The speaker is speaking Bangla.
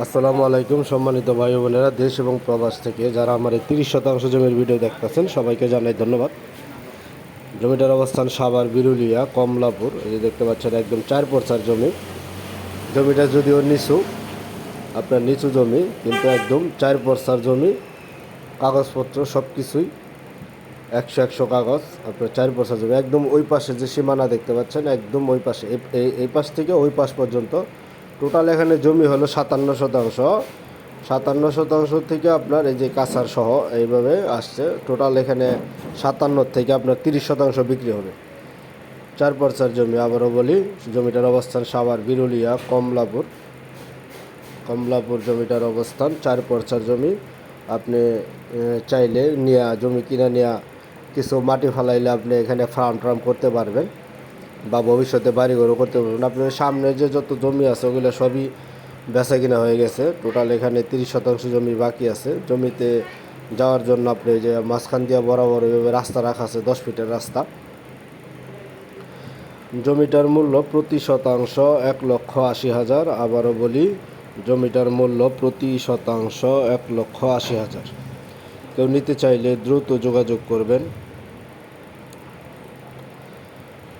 আসসালামু আলাইকুম, সম্মানিত ভাই বোনেরা, দেশ এবং প্রবাস থেকে যারা আমার এই তিরিশ শতাংশ জমির ভিডিও দেখতেছেন, সবাইকে জানাই ধন্যবাদ। জমিটার অবস্থান সাভার, বিরুলিয়া, কমলাপুর, এই যে দেখতে পাচ্ছেন একদম চার পরচার জমি। জমিটা যদিও নিচু, আপনার নিচু জমি, কিন্তু একদম চার পরচার জমি, কাগজপত্র সব কিছুই একশো একশো কাগজ, আপনার চার পরচার জমি। একদম ওই পাশে যে সীমানা দেখতে পাচ্ছেন, একদম ওই পাশে এই পাশ থেকে ওই পাশ পর্যন্ত টোটাল এখানে জমি হলো সাতান্ন শতাংশ। সাতান্ন শতাংশ থেকে আপনার এই যে কাঁচার সহ এইভাবে আসছে। টোটাল এখানে সাতান্ন থেকে আপনার তিরিশ শতাংশ বিক্রি হবে। চার পরচার জমি, আবারও বলি, জমিটার অবস্থান সাভার, বিরুলিয়া, কমলাপুর। কমলাপুর জমিটার অবস্থান, চার পরচার জমি। আপনি চাইলে নিয়া, জমি কিনা নেওয়া কিছু মাটি ফালাইলে আপনি এখানে ফার্ম টার্ম করতে পারবেন। বা ভবিষ্যতে বাড়িঘরও করতে পারবেন আপনার সামনে যে যত জমি আছে, ওগুলো সবই বেচা কিনা হয়ে গেছে। টোটাল এখানে তিরিশ শতাংশ জমি বাকি আছে। জমিতে যাওয়ার জন্য আপনি যে মাঝখান দিয়ে বরাবর এভাবে রাস্তা রাখা আছে, দশ ফিটের রাস্তা। জমিটার মূল্য প্রতি শতাংশ এক লক্ষ আশি হাজার। আবারও বলি, জমিটার মূল্য প্রতি শতাংশ এক লক্ষ আশি হাজার। কেউ নিতে চাইলে দ্রুত যোগাযোগ করবেন।